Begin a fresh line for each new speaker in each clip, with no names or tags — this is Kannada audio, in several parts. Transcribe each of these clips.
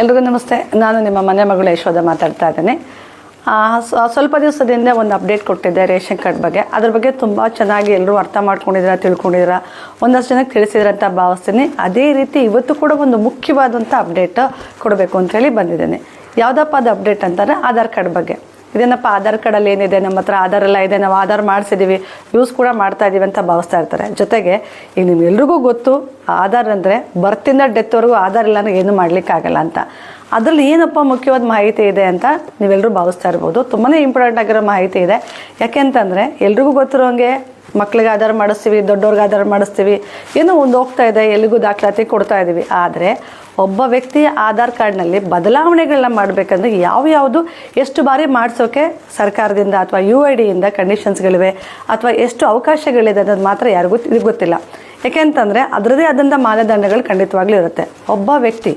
ಎಲ್ರಿಗೂ ನಮಸ್ತೆ. ನಾನು ನಿಮ್ಮ ಮನೆ ಮಗಳು ಯಶೋಧ ಮಾತಾಡ್ತಾ ಇದ್ದೇನೆ. ಸ್ವಲ್ಪ ದಿವಸದಿಂದ ಒಂದು ಅಪ್ಡೇಟ್ ಕೊಟ್ಟಿದ್ದೆ ರೇಷನ್ ಕಾರ್ಡ್ ಬಗ್ಗೆ. ಅದ್ರ ಬಗ್ಗೆ ತುಂಬ ಚೆನ್ನಾಗಿ ಎಲ್ಲರೂ ಅರ್ಥ ಮಾಡ್ಕೊಂಡಿದ್ದೀರಾ, ತಿಳ್ಕೊಂಡಿದ್ದೀರಾ, ಒಂದಷ್ಟು ಜನಕ್ಕೆ ತಿಳಿಸಿದ್ರಂತ ಭಾವಿಸ್ತೀನಿ. ಅದೇ ರೀತಿ ಇವತ್ತು ಕೂಡ ಒಂದು ಮುಖ್ಯವಾದಂಥ ಅಪ್ಡೇಟ್ ಕೊಡಬೇಕು ಅಂತೇಳಿ ಬಂದಿದ್ದೇನೆ. ಯಾವುದಪ್ಪ ಅದು ಅಪ್ಡೇಟ್ ಅಂತಾರೆ ಆಧಾರ್ ಕಾರ್ಡ್ ಬಗ್ಗೆ. ಇದೇನಪ್ಪ ಆಧಾರ್ ಕಾರ್ಡಲ್ಲಿ ಏನಿದೆ, ನಮ್ಮ ಹತ್ರ ಆಧಾರ್ ಎಲ್ಲ ಇದೆ, ನಾವು ಆಧಾರ್ ಮಾಡಿಸಿದ್ದೀವಿ ಯೂಸ್ ಕೂಡ ಮಾಡ್ತಾ ಇದ್ದೀವಿ ಅಂತ ಭಾವಿಸ್ತಾ ಇರ್ತಾರೆ. ಜೊತೆಗೆ, ಈಗ ನಿಮ್ಗೆಲ್ರಿಗೂ ಗೊತ್ತು, ಆಧಾರ್ ಅಂದರೆ ಬರ್ತಿಂದ ಡೆತ್ವರೆಗೂ ಆಧಾರ್ ಇಲ್ಲ ಅಂದ್ರೆ ಏನೂ ಮಾಡ್ಲಿಕ್ಕಾಗಲ್ಲ ಅಂತ. ಅದರಲ್ಲಿ ಏನಪ್ಪ ಮುಖ್ಯವಾದ ಮಾಹಿತಿ ಇದೆ ಅಂತ ನೀವೆಲ್ಲರೂ ಭಾವಿಸ್ತಾ ಇರ್ಬೋದು. ತುಂಬಾ ಇಂಪಾರ್ಟೆಂಟ್ ಆಗಿರೋ ಮಾಹಿತಿ ಇದೆ. ಯಾಕೆಂತಂದರೆ ಎಲ್ರಿಗೂ ಗೊತ್ತಿರೋ ಹಂಗೆ ಮಕ್ಳಿಗೆ ಆಧಾರ ಮಾಡಿಸ್ತೀವಿ, ದೊಡ್ಡವ್ರಿಗೆ ಆಧಾರ ಮಾಡಿಸ್ತೀವಿ, ಏನೋ ಒಂದು ಹೋಗ್ತಾ ಇದೆ, ಎಲ್ಲಿಗೂ ದಾಖಲಾತಿ ಕೊಡ್ತಾ ಇದ್ದೀವಿ ಆದರೆ ಒಬ್ಬ ವ್ಯಕ್ತಿಯ ಆಧಾರ್ ಕಾರ್ಡ್ನಲ್ಲಿ ಬದಲಾವಣೆಗಳನ್ನ ಮಾಡಬೇಕಂದ್ರೆ ಯಾವ ಯಾವುದು ಎಷ್ಟು ಬಾರಿ ಮಾಡಿಸೋಕೆ ಸರ್ಕಾರದಿಂದ ಅಥವಾ ಯು ಐ ಡಿಯಿಂದ ಕಂಡೀಷನ್ಸ್ಗಳಿವೆ ಅಥವಾ ಎಷ್ಟು ಅವಕಾಶಗಳಿದೆ ಅನ್ನೋದು ಮಾತ್ರ ಯಾರಿಗೂ ಗೊತ್ತಿಲ್ಲ. ಯಾಕೆಂತಂದರೆ ಅದರದೇ ಆದಂಥ ಮಾನದಂಡಗಳು ಖಂಡಿತವಾಗ್ಲೂ ಇರುತ್ತೆ. ಒಬ್ಬ ವ್ಯಕ್ತಿ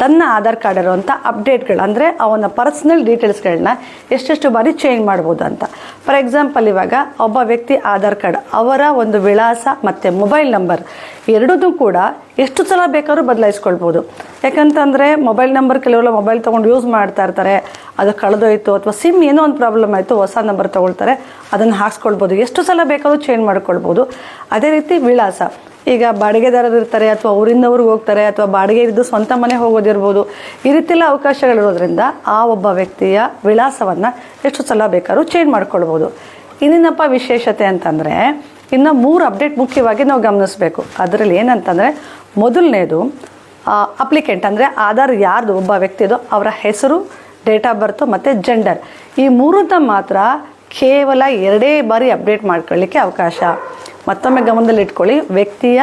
ತನ್ನ ಆಧಾರ್ ಕಾರ್ಡ್ ಇರುವಂಥ ಅಪ್ಡೇಟ್ಗಳು ಅಂದರೆ ಅವನ ಪರ್ಸ್ನಲ್ ಡೀಟೇಲ್ಸ್ಗಳನ್ನ ಎಷ್ಟೆಷ್ಟು ಬಾರಿ ಚೇಂಜ್ ಮಾಡ್ಬೋದು ಅಂತ. ಫಾರ್ ಎಕ್ಸಾಂಪಲ್ ಇವಾಗ ಒಬ್ಬ ವ್ಯಕ್ತಿ ಆಧಾರ್ ಕಾರ್ಡ್, ಅವರ ಒಂದು ವಿಳಾಸ ಮತ್ತು ಮೊಬೈಲ್ ನಂಬರ್ ಎರಡೂ ಕೂಡ ಎಷ್ಟು ಸಲ ಬೇಕಾದ್ರೂ ಬದಲಾಯಿಸ್ಕೊಳ್ಬೋದು. ಯಾಕಂತಂದರೆ ಮೊಬೈಲ್ ನಂಬರ್ ಕೆಲವೆಲ್ಲ ಮೊಬೈಲ್ ತೊಗೊಂಡು ಯೂಸ್ ಮಾಡ್ತಾ ಇರ್ತಾರೆ, ಅದು ಕಳೆದೋಯ್ತು ಅಥವಾ ಸಿಮ್ ಏನೋ ಒಂದು ಪ್ರಾಬ್ಲಮ್ ಆಯಿತು, ಹೊಸ ನಂಬರ್ ತೊಗೊಳ್ತಾರೆ, ಅದನ್ನು ಹಾಕ್ಸ್ಕೊಳ್ಬೋದು. ಎಷ್ಟು ಸಲ ಬೇಕಾದ್ರೂ ಚೇಂಜ್ ಮಾಡ್ಕೊಳ್ಬೋದು. ಅದೇ ರೀತಿ ವಿಳಾಸ. ಈಗ ಬಾಡಿಗೆದಾರರು ಇರ್ತಾರೆ ಅಥವಾ ಊರಿಂದ ಊರಿಗೆ ಹೋಗ್ತಾರೆ ಅಥವಾ ಬಾಡಿಗೆ ಇದ್ದು ಸ್ವಂತ ಮನೆ ಹೋಗೋದಿರ್ಬೋದು, ಈ ರೀತಿ ಎಲ್ಲ ಅವಕಾಶಗಳಿರೋದ್ರಿಂದ ಆ ಒಬ್ಬ ವ್ಯಕ್ತಿಯ ವಿಳಾಸವನ್ನು ಎಷ್ಟು ಸಲ ಬೇಕಾದ್ರೂ ಚೇಂಜ್ ಮಾಡ್ಕೊಳ್ಬೋದು. ಇನ್ನೇನಪ್ಪ ವಿಶೇಷತೆ ಅಂತಂದರೆ, ಇನ್ನು ಮೂರು ಅಪ್ಡೇಟ್ ಮುಖ್ಯವಾಗಿ ನಾವು ಗಮನಿಸಬೇಕು. ಅದರಲ್ಲಿ ಏನಂತಂದರೆ, ಮೊದಲನೇದು ಅಪ್ಲಿಕೆಂಟ್ ಅಂದರೆ ಆಧಾರ್ ಯಾರ್ದು, ಒಬ್ಬ ವ್ಯಕ್ತಿದು, ಅವರ ಹೆಸರು ಡೇಟ್ ಆಫ್ ಬರ್ತು ಮತ್ತು ಜೆಂಡರ್ ಈ ಮೂರನ್ನ ಮಾತ್ರ ಕೇವಲ ಎರಡೇ ಬಾರಿ ಅಪ್ಡೇಟ್ ಮಾಡ್ಕೊಳ್ಳಿಕ್ಕೆ ಅವಕಾಶ. ಮತ್ತೊಮ್ಮೆ ಗಮನದಲ್ಲಿಟ್ಕೊಳ್ಳಿ. ವ್ಯಕ್ತಿಯ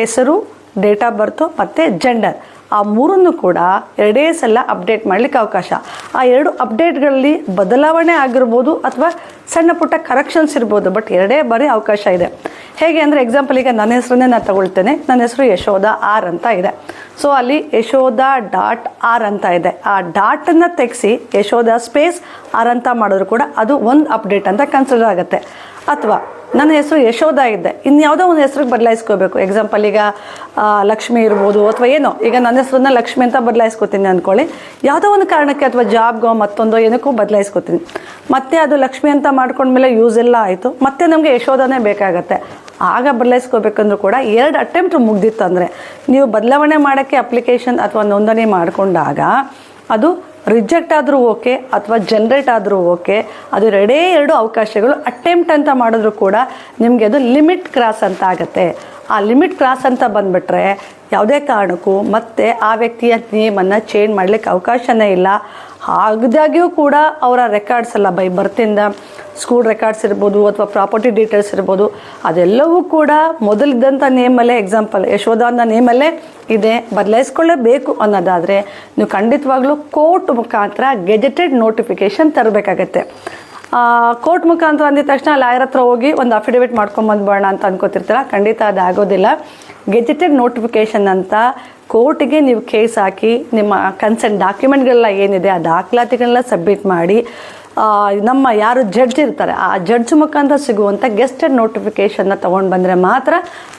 ಹೆಸರು, ಡೇಟ್ ಆಫ್ ಬರ್ತು ಮತ್ತು ಜೆಂಡರ್. ಆ ಮೂರನ್ನು ಕೂಡ ಎರಡೇ ಸಲ ಅಪ್ಡೇಟ್ ಮಾಡಲಿಕ್ಕೆ ಅವಕಾಶ. ಆ ಎರಡು ಅಪ್ಡೇಟ್ಗಳಲ್ಲಿ ಬದಲಾವಣೆ ಆಗಿರ್ಬೋದು ಅಥವಾ ಸಣ್ಣ ಪುಟ್ಟ ಕರೆಕ್ಷನ್ಸ್ ಇರ್ಬೋದು ಬಟ್ ಎರಡೇ ಬಾರಿ ಅವಕಾಶ ಇದೆ. ಹೇಗೆ ಅಂದರೆ ಎಕ್ಸಾಂಪಲ್ ಈಗ ನನ್ನ ಹೆಸರನ್ನೇ ನಾನು ತಗೊಳ್ತೇನೆ. ನನ್ನ ಹೆಸರು ಯಶೋಧ ಆರ್ ಅಂತ ಇದೆ. ಸೊ ಅಲ್ಲಿ ಯಶೋಧ ಡಾಟ್ ಆರ್ ಅಂತ ಇದೆ. ಆ ಡಾಟನ್ನು ತೆಗೆಸಿ ಯಶೋಧ ಸ್ಪೇಸ್ ಆರ್ ಅಂತ ಮಾಡಿದ್ರು ಕೂಡ ಅದು ಒಂದು ಅಪ್ಡೇಟ್ ಅಂತ ಕನ್ಸಿಡರ್ ಆಗುತ್ತೆ. ಅಥವಾ ನನ್ನ ಹೆಸರು ಯಶೋಧ ಇದ್ದೆ. ಇನ್ಯಾವುದೋ ಒಂದು ಹೆಸ್ರಿಗೆ ಬದಲಾಯಿಸ್ಕೋಬೇಕು. ಎಕ್ಸಾಂಪಲ್ ಈಗ ಲಕ್ಷ್ಮಿ ಇರ್ಬೋದು ಅಥವಾ ಏನೋ. ಈಗ ನನ್ನ ಹೆಸರನ್ನ ಲಕ್ಷ್ಮಿ ಅಂತ ಬದಲಾಯಿಸ್ಕೊತೀನಿ ಅಂದ್ಕೊಳ್ಳಿ ಯಾವುದೋ ಒಂದು ಕಾರಣಕ್ಕೆ ಅಥವಾ ಜಾಬ್ಗೋ ಮತ್ತೊಂದೋ ಏನಕ್ಕೂ ಬದಲಾಯಿಸ್ಕೊತೀನಿ. ಮತ್ತೆ ಅದು ಲಕ್ಷ್ಮಿ ಅಂತ ಮಾಡ್ಕೊಂಡ್ಮೇಲೆ ಯೂಸ್ ಎಲ್ಲ ಆಯಿತು. ಮತ್ತೆ ನಮಗೆ ಯಶೋಧನೇ ಬೇಕಾಗತ್ತೆ. ಆಗ ಬದಲಾಯಿಸ್ಕೋಬೇಕಂದ್ರೂ ಕೂಡ ಎರಡು ಅಟೆಂಪ್ಟ್ ಮುಗ್ದಿತ್ತು ಅಂದರೆ ನೀವು ಬದಲಾವಣೆ ಮಾಡೋಕ್ಕೆ ಅಪ್ಲಿಕೇಶನ್ ಅಥವಾ ನೋಂದಣಿ ಮಾಡಿಕೊಂಡಾಗ ಅದು ರಿಜೆಕ್ಟ್ ಆದರೂ ಓಕೆ ಅಥವಾ ಜನ್ರೇಟ್ ಆದರೂ ಓಕೆ, ಅದು ಎರಡೇ ಎರಡು ಅವಕಾಶಗಳು ಅಟೆಂಪ್ಟ್ ಅಂತ ಮಾಡಿದ್ರು ಕೂಡ ನಿಮಗೆ ಅದು ಲಿಮಿಟ್ ಕ್ರಾಸ್ ಅಂತ ಆಗುತ್ತೆ. ಆ ಲಿಮಿಟ್ ಕ್ರಾಸ್ ಅಂತ ಬಂದುಬಿಟ್ರೆ ಯಾವುದೇ ಕಾರಣಕ್ಕೂ ಮತ್ತೆ ಆ ವ್ಯಕ್ತಿಯ ನೇಮನ್ನು ಚೇಂಜ್ ಮಾಡಲಿಕ್ಕೆ ಅವಕಾಶನೇ ಇಲ್ಲ. ಆಗದಾಗ್ಯೂ ಕೂಡ ಅವರ ರೆಕಾರ್ಡ್ಸ್ ಎಲ್ಲ ಬೈ ಬರ್ತಿಂದ ಸ್ಕೂಲ್ ರೆಕಾರ್ಡ್ಸ್ ಇರ್ಬೋದು ಅಥವಾ ಪ್ರಾಪರ್ಟಿ ಡೀಟೇಲ್ಸ್ ಇರ್ಬೋದು, ಅದೆಲ್ಲವೂ ಕೂಡ ಮೊದಲಿದ್ದಂಥ ನೇಮಲ್ಲೇ ಎಕ್ಸಾಂಪಲ್ ಯಶೋಧ ಅಂತ ನೇಮಲ್ಲೇ ಇದೆ. ಬದಲಾಯಿಸ್ಕೊಳ್ಳೇಬೇಕು ಅನ್ನೋದಾದರೆ ನೀವು ಖಂಡಿತವಾಗ್ಲೂ ಕೋರ್ಟ್ ಮುಖಾಂತರ ಗೆಜೆಟೆಡ್ ನೋಟಿಫಿಕೇಶನ್ ತರಬೇಕಾಗತ್ತೆ. ಕೋರ್ಟ್ ಮುಖಾಂತರ ಅಂದಿದ ತಕ್ಷಣ ಲಾಯರ್ ಹತ್ರ ಹೋಗಿ ಒಂದು ಅಫಿಡವಿಟ್ ಮಾಡ್ಕೊಂಬಂದ್ಬೋಣ ಅಂತ ಅನ್ಕೋತಿರ್ತೀರ? ಖಂಡಿತ ಅದು ಆಗೋದಿಲ್ಲ ಗೆಜೆಟೆಡ್ ನೋಟಿಫಿಕೇಶನ್ ಅಂತ ಕೋರ್ಟಿಗೆ ನೀವು ಕೇಸ್ ಹಾಕಿ ನಿಮ್ಮ ಕನ್ಸೆಂಟ್ ಡಾಕ್ಯುಮೆಂಟ್ಗಳೆಲ್ಲ ಏನಿದೆ, ಆ ದಾಖಲಾತಿಗಳನ್ನೆಲ್ಲ ಸಬ್ಮಿಟ್ ಮಾಡಿ ನಮ್ಮ ಯಾರು ಜಡ್ಜ್ ಇರ್ತಾರೆ, ಆ ಜಡ್ಜ್ ಮುಖಾಂತರ ಸಿಗುವಂಥ ಗೆಸ್ಟೆಡ್ ನೋಟಿಫಿಕೇಷನ್ನ ತೊಗೊಂಡು ಬಂದರೆ ಮಾತ್ರ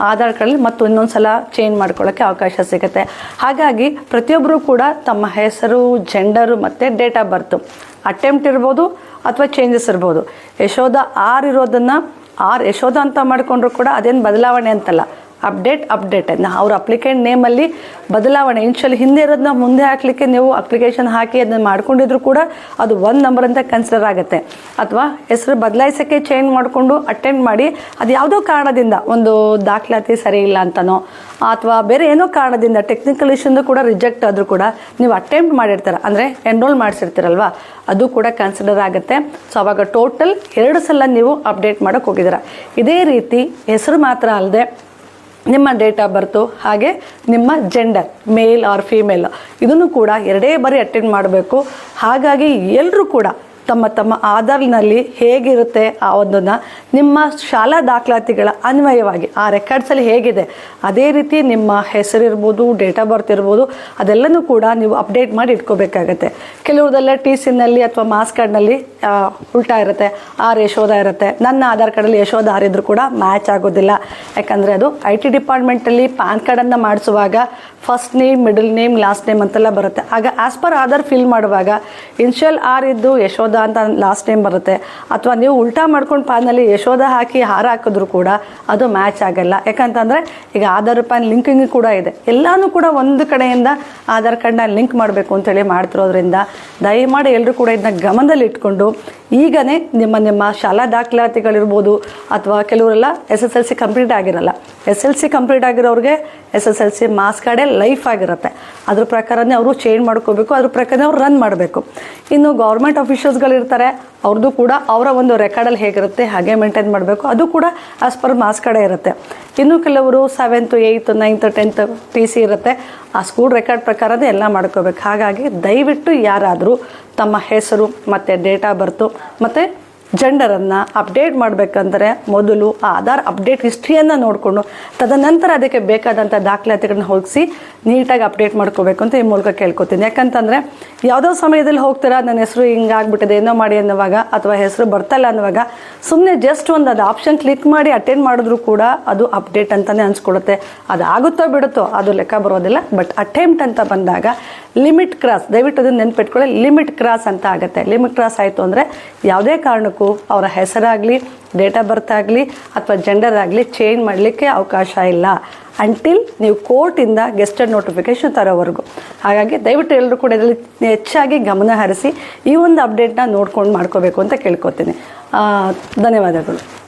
ಆಧಾರ್ ಕಾರ್ಡಲ್ಲಿ ಮತ್ತು ಇನ್ನೊಂದು ಸಲ ಚೇಂಜ್ ಮಾಡ್ಕೊಳ್ಳೋಕ್ಕೆ ಅವಕಾಶ ಸಿಗುತ್ತೆ. ಹಾಗಾಗಿ ಪ್ರತಿಯೊಬ್ಬರೂ ಕೂಡ ತಮ್ಮ ಹೆಸರು ಜೆಂಡರು ಮತ್ತು ಡೇಟ್ ಆಫ್ ಬರ್ತು ಅಟೆಂಪ್ಟ್ ಇರ್ಬೋದು ಅಥವಾ ಚೇಂಜಸ್ ಇರ್ಬೋದು. ಯಶೋಧ ಆರ್ ಇರೋದನ್ನು ಆರ್ ಯಶೋಧ ಅಂತ ಮಾಡಿಕೊಂಡ್ರು ಕೂಡ ಅದೇನು ಬದಲಾವಣೆ ಅಂತಲ್ಲ. Update update. ಅವ್ರ ಅಪ್ಲಿಕೆಂಟ್ ನೇಮಲ್ಲಿ ಬದಲಾವಣೆ. ಇನ್ಶಿಯಲ್ ಹಿಂದೆ ಇರೋದನ್ನ ಮುಂದೆ ಹಾಕಲಿಕ್ಕೆ ನೀವು ಅಪ್ಲಿಕೇಶನ್ ಹಾಕಿ ಅದನ್ನ ಮಾಡ್ಕೊಂಡಿದ್ರು ಕೂಡ ಅದು ಒಂದು ನಂಬರ್ ಅಂತ ಕನ್ಸಿಡರ್ ಆಗುತ್ತೆ. ಅಥವಾ ಹೆಸರು ಬದಲಾಯಿಸೋಕ್ಕೆ ಚೇಂಜ್ ಮಾಡಿಕೊಂಡು ಅಟೆಂಡ್ ಮಾಡಿ ಅದು ಯಾವುದೋ ಕಾರಣದಿಂದ ಒಂದು ದಾಖಲಾತಿ ಸರಿ ಇಲ್ಲ ಅಂತನೋ, ಅಥವಾ ಬೇರೆ ಏನೋ ಕಾರಣದಿಂದ ಟೆಕ್ನಿಕಲ್ ಇಶ್ಯೂಂದು ಕೂಡ ರಿಜೆಕ್ಟ್ ಆದರೂ ಕೂಡ ನೀವು ಅಟೆಂಪ್ಟ್ ಮಾಡಿರ್ತಾರೆ. ಅಂದರೆ ಎನ್ರೋಲ್ ಮಾಡಿಸಿರ್ತೀರಲ್ವಾ? ಅದು ಕೂಡ ಕನ್ಸಿಡರ್ ಆಗುತ್ತೆ. ಸೊ ಅವಾಗ ಟೋಟಲ್ ಎರಡು ಸಲ ನೀವು ಅಪ್ಡೇಟ್ ಮಾಡೋಕೆ ಹೋಗಿದ್ದೀರ. ಇದೇ ರೀತಿ ಹೆಸರು ಮಾತ್ರ ಅಲ್ಲದೆ ನಿಮ್ಮ ಡೇಟ್ ಆಫ್ ಬರ್ತು, ಹಾಗೆ ನಿಮ್ಮ ಜೆಂಡರ್ ಮೇಲ್ ಆರ್ ಫೀಮೇಲ್ ಇದನ್ನು ಕೂಡ ಎರಡೇ ಬಾರಿ ಅಟೆಂಡ್ ಮಾಡಬೇಕು. ಹಾಗಾಗಿ ಎಲ್ಲರೂ ಕೂಡ ತಮ್ಮ ತಮ್ಮ ಆಧಾರ್ನಲ್ಲಿ ಹೇಗಿರುತ್ತೆ ಆ ಒಂದನ್ನು ನಿಮ್ಮ ಶಾಲಾ ದಾಖಲಾತಿಗಳ ಅನ್ವಯವಾಗಿ, ಆ ರೆಕಾರ್ಡ್ಸಲ್ಲಿ ಹೇಗಿದೆ, ಅದೇ ರೀತಿ ನಿಮ್ಮ ಹೆಸರಿರ್ಬೋದು ಡೇಟ್ ಆಫ್ ಬರ್ತ್ ಇರ್ಬೋದು, ಅದೆಲ್ಲನೂ ಕೂಡ ನೀವು ಅಪ್ಡೇಟ್ ಮಾಡಿ ಇಟ್ಕೋಬೇಕಾಗತ್ತೆ. ಕೆಲವ್ರದೆಲ್ಲ ಟಿ ಸಿನಲ್ಲಿ ಅಥವಾ ಮಾಸ್ ಕಾರ್ಡ್ನಲ್ಲಿ ಉಲ್ಟಾ ಇರುತ್ತೆ ಆರ್ ಯಶೋಧ ಇರುತ್ತೆ. ನನ್ನ ಆಧಾರ್ ಕಾರ್ಡಲ್ಲಿ ಯಶೋದ ಆರಿದ್ರು ಕೂಡ ಮ್ಯಾಚ್ ಆಗೋದಿಲ್ಲ. ಯಾಕಂದರೆ ಅದು ಐ ಟಿ ಡಿಪಾರ್ಟ್ಮೆಂಟಲ್ಲಿ ಪ್ಯಾನ್ ಕಾರ್ಡನ್ನು ಮಾಡಿಸುವಾಗ first name middle name last name ಅಂತೆಲ್ಲ ಬರುತ್ತೆ. ಆಗ ಆಸ್ ಪರ್ ಆಧಾರ್ ಫಿಲ್ ಮಾಡುವಾಗ ಇನ್ಷಿಯಲ್ ಆರ್ ಇದ್ದು ಯಶೋಧ ಅಂತ ಲಾಸ್ಟ್ ನೇಮ್ ಬರುತ್ತೆ. ಅಥವಾ ನೀವು ಉಲ್ಟಾ ಮಾಡ್ಕೊಂಡು ಪಾನಲ್ಲಿ ಯಶೋಧ ಹಾಕಿ ಹಾರ ಹಾಕಿದ್ರು ಕೂಡ ಅದು ಮ್ಯಾಚ್ ಆಗಲ್ಲ. ಯಾಕಂತಂದರೆ ಈಗ ಆಧಾರ್ ಪ್ಯಾನ್ ಲಿಂಕಿಂಗ್ ಕೂಡ ಇದೆ. ಎಲ್ಲನೂ ಕೂಡ ಒಂದು ಕಡೆಯಿಂದ ಆಧಾರ್ ಕಾರ್ಡ್ನ ಲಿಂಕ್ ಮಾಡಬೇಕು ಅಂತೇಳಿ ಮಾಡ್ತಿರೋದ್ರಿಂದ ದಯಮಾಡಿ ಎಲ್ಲರೂ ಕೂಡ ಇದನ್ನ ಗಮನದಲ್ಲಿ ಇಟ್ಕೊಂಡು ಈಗನೇ ನಿಮ್ಮ ನಿಮ್ಮ ಶಾಲಾ ದಾಖಲಾತಿಗಳಿರ್ಬೋದು ಅಥವಾ ಕೆಲವರೆಲ್ಲ S S L C complete ಆಗಿರಲ್ಲ. S L C complete ಆಗಿರೋರಿಗೆ S S L C marks ಕಾರ್ಡೇ life ಆಗಿರುತ್ತೆ. ಅದ್ರ ಪ್ರಕಾರನೇ ಅವರು ಚೇಂಜ್ ಮಾಡ್ಕೋಬೇಕು, ಅದ್ರ ಪ್ರಕಾರನೇ ಅವ್ರು ರನ್ ಮಾಡಬೇಕು. ಇನ್ನು ಗೌರ್ಮೆಂಟ್ ಅಫಿಷಿಯಲ್ಸ್ಗಳಿರ್ತಾರೆ ಅವ್ರದ್ದು ಕೂಡ ಅವರ ಒಂದು ರೆಕಾರ್ಡಲ್ಲಿ ಹೇಗಿರುತ್ತೆ, ಹಾಗೆ ಮೇಂಟೈನ್ ಮಾಡಬೇಕು. ಅದು ಕೂಡ ಆಸ್ ಪರ್ ಮಾರ್ಕ್ಸ್ ಕಾರ್ಡೇ ಇರುತ್ತೆ. ಇನ್ನು ಕೆಲವರು seventh eighth ninth tenth P C ಇರುತ್ತೆ. ಆ ಸ್ಕೂಲ್ ರೆಕಾರ್ಡ್ ಪ್ರಕಾರನೇ ಎಲ್ಲ ಮಾಡ್ಕೋಬೇಕು. ಹಾಗಾಗಿ ದಯವಿಟ್ಟು ಯಾರಾದರೂ ತಮ್ಮ ಹೆಸರು ಮತ್ತು ಡೇಟ್ ಆಫ್ ಬರ್ತು ಮತ್ತು ಜೆಂಡರನ್ನು ಅಪ್ಡೇಟ್ ಮಾಡಬೇಕಂದ್ರೆ ಮೊದಲು ಆ ಆಧಾರ್ ಅಪ್ಡೇಟ್ ಹಿಸ್ಟ್ರಿಯನ್ನು ನೋಡಿಕೊಂಡು, ತದನಂತರ ಅದಕ್ಕೆ ಬೇಕಾದಂಥ ದಾಖಲಾತಿಗಳನ್ನ ಹೋಗಿಸಿ ನೀಟಾಗಿ ಅಪ್ಡೇಟ್ ಮಾಡ್ಕೋಬೇಕು ಅಂತ ಈ ಮೂಲಕ ಕೇಳ್ಕೊತೀನಿ. ಯಾಕಂತಂದರೆ ಯಾವುದೋ ಸಮಯದಲ್ಲಿ ಹೋಗ್ತೀರಾ, ನನ್ನ ಹೆಸರು ಹಿಂಗಾಗ್ಬಿಟ್ಟಿದೆ, ಏನೋ ಮಾಡಿ ಅನ್ನೋವಾಗ ಅಥವಾ ಹೆಸರು ಬರ್ತಲ್ಲ ಅನ್ನುವಾಗ ಸುಮ್ಮನೆ ಜಸ್ಟ್ ಒಂದು ಅದು ಆಪ್ಷನ್ ಕ್ಲಿಕ್ ಮಾಡಿ ಅಟೆಂಡ್ ಮಾಡಿದ್ರು ಕೂಡ ಅದು ಅಪ್ಡೇಟ್ ಅಂತಲೇ ಅನ್ಸ್ಕೊಡುತ್ತೆ ಅದು ಆಗುತ್ತೋ ಬಿಡುತ್ತೋ ಅದು ಲೆಕ್ಕ ಬರೋದಿಲ್ಲ. ಬಟ್ ಅಟೆಂಪ್ಟ್ ಅಂತ ಬಂದಾಗ ಲಿಮಿಟ್ ಕ್ರಾಸ್ ದಯವಿಟ್ಟು ಅದನ್ನು ನೆನ್ಪಿಟ್ಕೊಳ್ಳಿ. ಲಿಮಿಟ್ ಕ್ರಾಸ್ ಅಂತ ಆಗುತ್ತೆ. ಲಿಮಿಟ್ ಕ್ರಾಸ್ ಆಯಿತು ಅಂದರೆ ಯಾವುದೇ ಕಾರಣಕ್ಕೂ ಅವರ ಹೆಸರಾಗಲಿ ಡೇಟ್ ಆಫ್ ಬರ್ತ್ ಆಗಲಿ, ಅಥವಾ ಜೆಂಡರ್ ಆಗಲಿ ಚೇಂಜ್ ಮಾಡಲಿಕ್ಕೆ ಅವಕಾಶ ಇಲ್ಲ. ಅಂಟಿಲ್ ನೀವು ಕೋರ್ಟಿಂದ ಗೆಸ್ಟೆಡ್ ನೋಟಿಫಿಕೇಶನ್ ತರೋವರೆಗೂ. ಹಾಗಾಗಿ ದಯವಿಟ್ಟು ಎಲ್ಲರೂ ಕೂಡ ಇದರಲ್ಲಿ ಹೆಚ್ಚಾಗಿ ಗಮನ ಹರಿಸಿ ಈ ಒಂದು ಅಪ್ಡೇಟ್ನ ನೋಡ್ಕೊಂಡು ಮಾಡ್ಕೋಬೇಕು ಅಂತ ಕೇಳ್ಕೊತೀನಿ. ಧನ್ಯವಾದಗಳು.